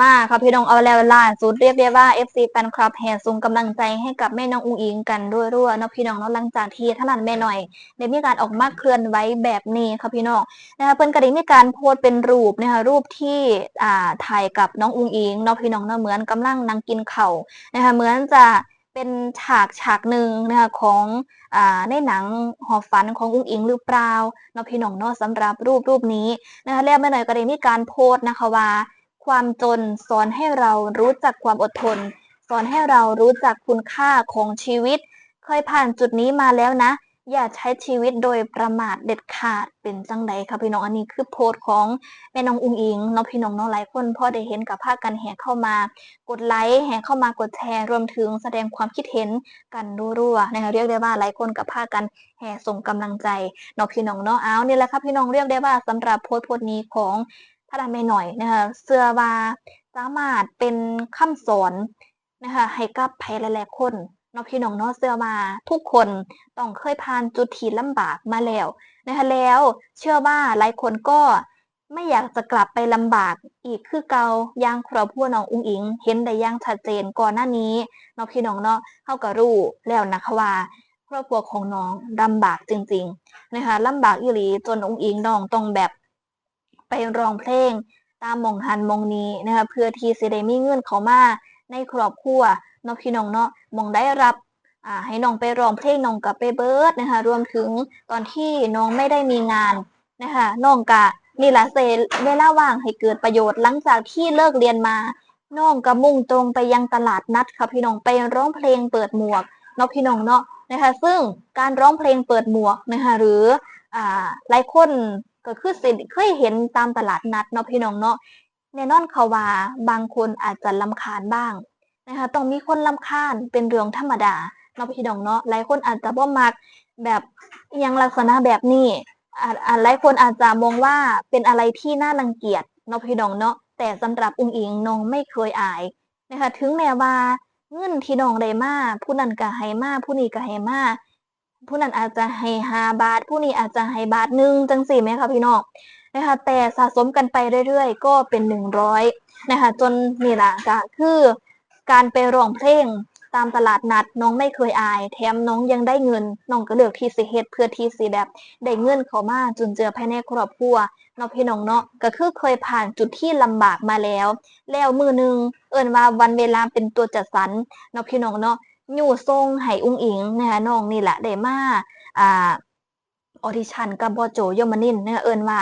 มาค่ะพี่น้องเอาแล้วล่าสุดเรียกได้ว่า FC แฟนคลับแห่ส่งกำลังใจให้กับแม่น้องอุงอิงกันรั่วๆเนาะพี่น้องเนาะหลังจากที่ท่านันแม่หน่อยได้มีการออกมาเคลื่อนไหวแบบนี้ค่ะพี่น้องนะคะเพิ่นก็ได้มีการโพสต์เป็นรูปนะคะรูปที่อ่าถ่ายกับน้องอุงอิงเนาะพี่น้องเนาะเหมือนกำลังนั่งกินเข้านะคะเหมือนจะเป็นฉากฉากหนึ่งนะคะของอ่าในหนังหอฝันของอุงอิงหรือเปล่าเนาะพี่น้องเนาะสำหรับรูปรูปนี้นะคะแล้วแม่หน่อยก็ได้มีการโพสต์นะคะว่า ความจนสอนให้เรารู้จักความอดทน สอนให้เรารู้จักคุณค่าของชีวิต เคยผ่านจุดนี้มาแล้วนะ อย่าใช้ชีวิตโดยประมาทเด็ดขาดเป็นจังใดครับพี่น้องอันนี้คือโพสต์ของแม่น้องอุงอิงเนาะพี่น้องเนาะหลายคนพ่อได้เห็นกับภาคกันแห่เข้ามา กดไลค์แห่เข้ามากดแชร์รวมถึงแสดงความคิดเห็นกันรัวๆนะคะเรียกได้ว่าหลายคนกับภาคกันแห่ส่งกำลังใจเนาะพี่น้องเนาะเอานี่แหละครับพี่น้องเรียกได้ว่าสำหรับโพสต์โพสต์นี้ของ พระดาไม่หน่อยนะคะเสื้อว่าสามารถเป็นคำสอนนะคะให้กับใครหลายๆคนเนาะพี่น้องเนาะเสื้อมาทุกคนต้องเคยผ่านจุดที่ลำบากมาแล้วนะคะแล้วเชื่อว่าหลายคนก็ไม่อยากจะกลับไปลำบากอีกคือเกาย่างครอบครัวน้องอุ้งอิง เห็นได้ย่างชัดเจนก่อนหน้านี้นาะพี่น้องเนาะเข้ากับรู้แล้วนะคะว่า ครอบครัวของน้องลำบากจริงๆนะคะลำบากอีหลีจนอุ้งอิงน้องต้องแบบ ไปร้องเพลง ตามมองหันมองนี้นะคะเพื่อที่สิได้มีเงินเขามาในครอบครัวเนาะพี่น้องเนาะมองได้รับให้น้องไปร้องเพลงน้องกับไปเบิร์ดนะคะรวมถึงตอนที่น้องไม่ได้มีงานนะคะน้องกะนี่ละเซเวลาว่างให้เกิดประโยชน์หลังจากที่เลิกเรียนมา น้องก็มุ่งตรงไปยังตลาดนัดค่ะพี่น้องไปร้องเพลงเปิดหมวกเนาะพี่น้องเนาะนะคะซึ่งการร้องเพลงเปิดหมวกนะคะหรืออ่าหลายคน ก็คือสิเคยเห็นตามตลาดนัดเนาะพี่น้องเนาะแน่นอนเขาว่าบางคนอาจจะลำคาญบ้างนะคะต้องมีคนลำคาญเป็นเรื่องธรรมดาเนาะพี่น้องเนาะหลายคนอาจจะบ่มักแบบยังลักษณะแบบนี้อาจอาจหลายคนอาจจะมองว่าเป็นอะไรที่น่ารังเกียจเนาะพี่น้องเนาะแต่สำหรับอุ้งอิงน้องไม่เคยอายนะคะถึงแม้ว่าเงินที่น้องได้มาผู้นั้นก็ให้มาผู้นี้ก็ให้มา ผู้นั้นอาจจะให้หาบาท ผู้นี้อาจจะให้บาทหนึ่งจังสี่ไหมคะพี่น้องนะคะแต่สะสมกันไปเรื่อยๆ ก็เป็นหนึ่งร้อยนะคะจนนี่แหละก็คือการไปร้องเพลงตามตลาดนัดน้องไม่เคยอาย แถมน้องยังได้เงินน้องก็เลือกที่สิเฮ็ดเพื่อที่สิแบบได้เงินเขามาจุนเจือภายในครอบครัวเนาะพี่น้องเนาะก็คือเคยผ่านจุดที่ลำบากมาแล้ว แล้วมือหนึงเอิ้นว่าวันเวลาเป็นตัวจัดสรรเนาะพี่น้องเนาะ ยู่ทรงไหอุ้งอิงนะคะน้องนี่แหละได้มาอ่าออดิชันกับบอโจยมานินทร์นะคะเอิ้นว่า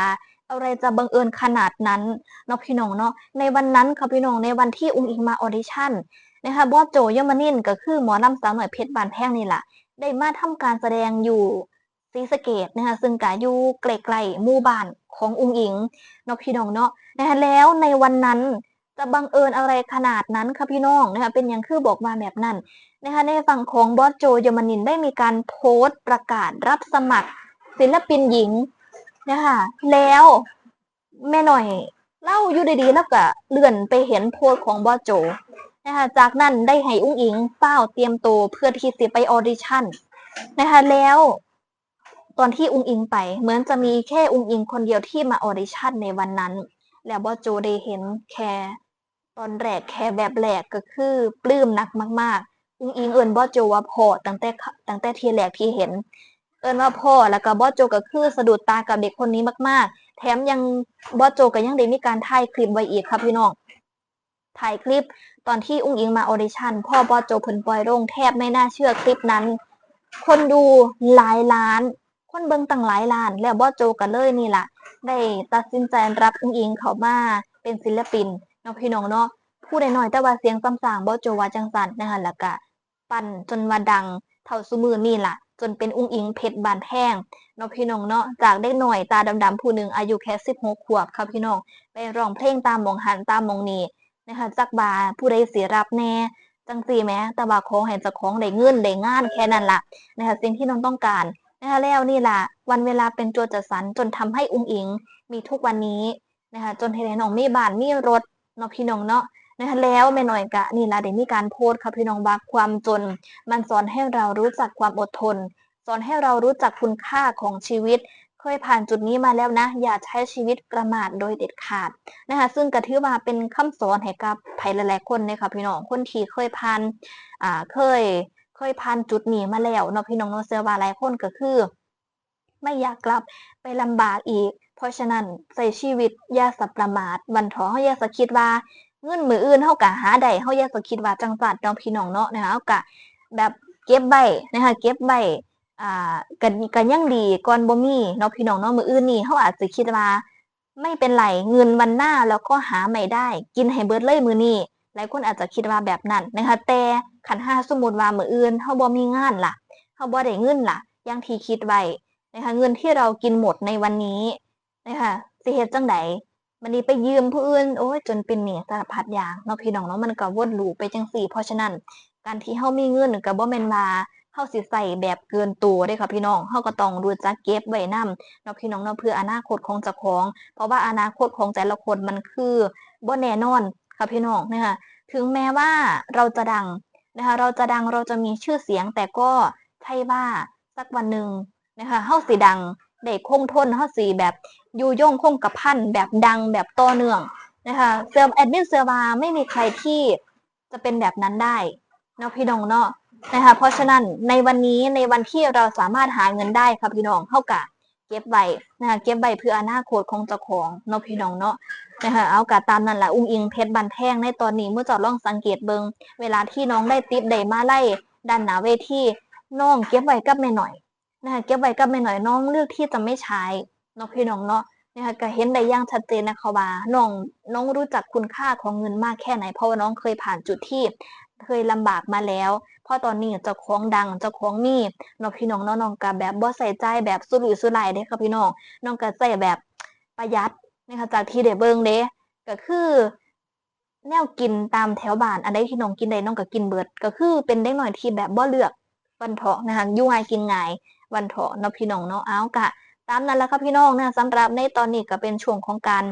อะไรจะบังเอิญขนาดนั้นเนาะพี่น้องเนาะในวันนั้นค่ะพี่น้องในวันที่อุ้งอิงมาออดิชั่นนะคะบอโจยมานินก็คือหมอลำสาวหน่อยเพชรบานแพงนี่แหละได้มาทำการแสดงอยู่ศรีสเกดนะคะซึ่งก็อยู่ใกลๆมู่บ้านของอุ้งอิงเนาะพี่น้องเนาะนะคะแล้วในวันนั้น จะบังเอิญอะไรขนาดนั้นค่ะพี่น้องนะคะเป็นหยังคือบอกมาแบบนั้นนะคะในฝั่งของบอสโจยมนินได้มีการโพสต์ประกาศรับสมัคร ศิลปินหญิงนะคะแล้วแม่หน่อยเล่าอยู่ดีๆแล้วก็เลื่อนไปเห็นโพสต์ของบอสโจนะคะจากนั้นได้ให้อุ้งอิงเป้าเตรียมตัวเพื่อที่จะไปออดิชั่นนะคะแล้วตอนที่อุ้งอิงไป เหมือนจะมีแค่อุ้งอิงคนเดียวที่มาออดิชั่นในวันนั้น แล้วบอสโจได้เห็นแค่ ตอนแรกแค่แบบแรกก็คือปลื้มหนักมาก ๆ อุ้งอิงเอิญบอโจว่าพ่อตั้งแต่ตั้งแต่ทีแรกที่เห็น เอิญว่าพ่อแล้วก็บอโจก็คือสะดุดตากับเด็กคนนี้มาก ๆ แถมยังบอโจก็ยังได้มีการถ่ายคลิปไว้อีกครับพี่น้องถ่ายคลิปตอนที่อุ้งอิงมาออเดชั่นพ่อบอโจเพิ่นปล่อยลงแทบไม่น่าเชื่อคลิปนั้น คนดูหลายล้าน คนเบิ่งตั้งหลายล้าน แล้วบอโจก็เลยนี่ล่ะ ได้ตัดสินใจรับอุ้งอิงเขามาเป็นศิลปิน นาะพี่น้องเนาะพูดหน้อยแต่ว่าเสียงซ้ำๆบอสโจวาจังสันนะคะแล้วก็ปั่นจนว่าดังเท่าซุมือนี่ล่ะ จนเป็นอุ้งอิงเพชรบานแพงเนาะพี่น้องเนาะจากเด็กหน่อยตาดำๆผู้หนึ่งอายุแค่สิบหกขวบครับพี่น้องไปร้องเพลงตามมองหันตามมองนี้นะคะจักบาผู้ใดเสียรับแน่จังสีแม้แต่ว่าของให้จ้าของได้เงินได้งานแค่นั้นล่ะนะคะสิ่งที่น้องต้องการนะคะแล้วนี่ล่ะ วันเวลาเป็นตัวจัดสรรจนทำให้อุ้งอิง มีทุกวันนี้นะคะจนให้น้องมีบ้านมีรถ เนาะพี่น้องเนาะนะคะแล้วแม่หน่อยกะนี่ละได้มีการโพสต์ค่ะพี่น้องว่าความจน มันสอนให้เรารู้จักความอดทน สอนให้เรารู้จักคุณค่าของชีวิต เคยผ่านจุดนี้มาแล้วนะ อย่าใช้ชีวิตประมาทโดยเด็ดขาดนะคะซึ่งกระถือว่าเป็นคำสอนให้กับไผหลายๆคนเลยค่ะพี่น้องคนที่เคยผ่านอ่าเคยเคยผ่านจุดนี้มาแล้วเนาะพี่น้องเนเสื้อว่าหลายคนก็คือ ไม่อยากกลับไปลำบากอีก เพราะฉะนั้นใส่ชีวิตอย่าสับประมาทวันท้อเฮาอย่าสะคิดว่าเงินมืออื่นเฮาก็หาได้เฮาอย่าสะคิดว่าจังสัดเนาะพี่น้องเนาะนะคะเฮาก็แบบเก็บไว้นะคะเก็บไว้อ่ากันกันยังดีก่อนบ่มีเนาะพี่น้องเนาะมืออื่นนี่เฮาอาจจะคิดว่าไม่เป็นไรเงินวันหน้าแล้วก็หาใหม่ได้ กินให้เบิดเลยมือนี้หลายคนอาจจะคิดว่าแบบนั้นนะคะแต่คันห้าสมมติว่ามืออื่นเฮาบ่มีงานล่ะเฮาบ่ได้เงินล่ะอย่างที่คิดไว้นะคะเงินที่เรากินหมดในวันนี้ นะคะสิเฮ็ดจังไดมันนี้ไปยืมผู้อื่นโอ้ยจนเป็นหนี้สารพัดอย่างเนาะพี่น้องเนาะมันก็วนลูปไปจังซี่ เพราะฉะนั้น การที่เฮามีเงินก็บ่แม่นว่าเฮาสิใช้แบบเกินตัวเด้ค่ะพี่น้องเฮาก็ต้องรู้จักเก็บไว้นำเนาะพี่น้องเนาะเพื่ออนาคตของเจ้าของ เพราะว่าอนาคตของแต่ละคนมันคือบ่แน่นอนค่ะพี่น้องนะคะถึงแม้ว่าเราจะดังนะคะเราจะดังเราจะมีชื่อเสียงแต่ก็ใช่ว่าสักวันหนึ่งนะคะเฮาสิดังได้คงทนเฮาสิแบบ อยู่ยงคงกระพันแบบดังแบบต่อเนื่องนะคะเสื้อแอดมินเสื้อวาไม่มีใครที่จะเป็นแบบนั้นได้เนาะพี่น้องเนาะนะคะเพราะฉะนั้นในวันนี้ในวันที่เราสามารถหาเงินได้ค่ะพี่น้องเท่ากับเก็บไว้นะคะเก็บไว้เพื่ออนาคตของเจ้าของเนาะพี่น้องเนาะนะคะเอากะตามนั่นแหละอุ้งอิงเพชรบันแพงในตอนนี้เมื่อจอดล่องสังเกตเบิงเวลาที่น้องได้ติปได้มาไล่ด้านหนาเวทีน้องเก็บไว้กับแม่หน่อยนะคะเก็บไว้กับแม่หน่อยน้องเลือกที่จะไม่ใช้ เนาะพี่น้องเนาะนะคะก็เห็นได้อย่างชัดเจนนะคะว่าน้องน้องรู้จักคุณค่าของเงินมากแค่ไหน เพราะว่าน้องเคยผ่านจุดที่เคยลำบากมาแล้วพราะตอนนี้เจ้าของดังเจ้าของมีเนาะพี่น้องเนาะน้องก็แบบบ่ใส่ใจแบบสุรุ่ยสุร่ายเด้ค่ะพี่น้องน้องก็ใส่แบบประหยัดนะคะจากที่ได้เบิ่งเด้ก็คือแนวกินตามแถวบ้านอันใดที่น้องกินได้น้องก็กินเบิด ก็คือเป็นเด็กน้อยที่แบบบ่เลือกวันเถาะนะคะยู่ง่ายกินง่ายวันเถาะเนาะพี่น้องเนาะเอากะ ตามนั้นแล้วค่ะพี่น้องนะสำหรับในตอนนี้ก็เป็นช่วงของการ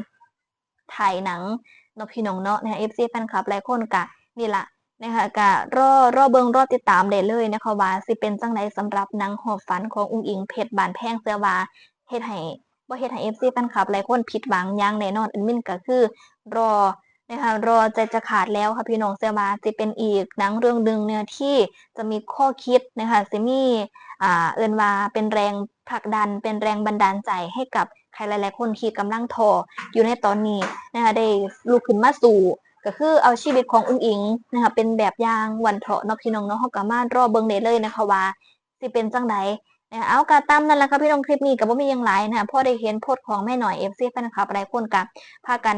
ถ่ายหนังเนาะพี่น้องเนาะนะคะ FC แฟนคลับหลายคนกะนี่ละนะคะกะรอรอเบิงรอติดตามได้เลยนะคะว่าสิเป็นจังไดสำหรับหนังหอบฝันของอุ้งอิงเพชรบานแพงเสื้อวาเฮ็ดให้บ่เฮ็ดให้ FC แฟนคลับหลายคนผิดหวังอย่างแน่นอนอันมินก็คือ รอนะคะรอใจจะขาดแล้วค่ะพี่น้องเสื้อวาสิเป็นอีกหนังเรื่องหนึ่งเนี่ยที่จะมีข้อคิดนะคะสิมีอ่า เอินว่าเป็นแรงผลักดัน เป็นแรงบันดาลใจให้กับใครหลาย ๆ คนที่กำลังทออยู่ในตอนนี้นะคะได้ลุกขึ้นมาสู่ก็คือเอาชีวิตของอุ้งอิงนะคะเป็นแบบอย่างวันเถาะเนาะพี่น้องเนาะเฮาก็มารอเบิ่งได้เลยนะคะว่าสิเป็นจังไดนะเอากะตามนั่นแหละค่ะพี่น้องคลิปนี้ก็บ่มียังหลายนะคะพอได้เห็นโพสต์ของแม่หน่อย FC แฟนคลับหลายคนก็พากัน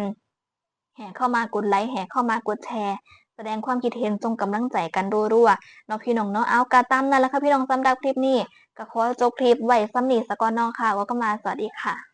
แห่เข้ามากดไลค์แห่เข้ามากดแชร์ แสดงความคิดเห็นส่งกำลังใจกันรัวๆเนาะพี่น้องเนาะเอากะตามนั่นแหละค่ะพี่น้องสำหรับคลิปนี้ก็ขอจบคลิปไว้ซ้ำนี้สะก่อนเนองค่ะว่าก็มาสวัสดีค่ะ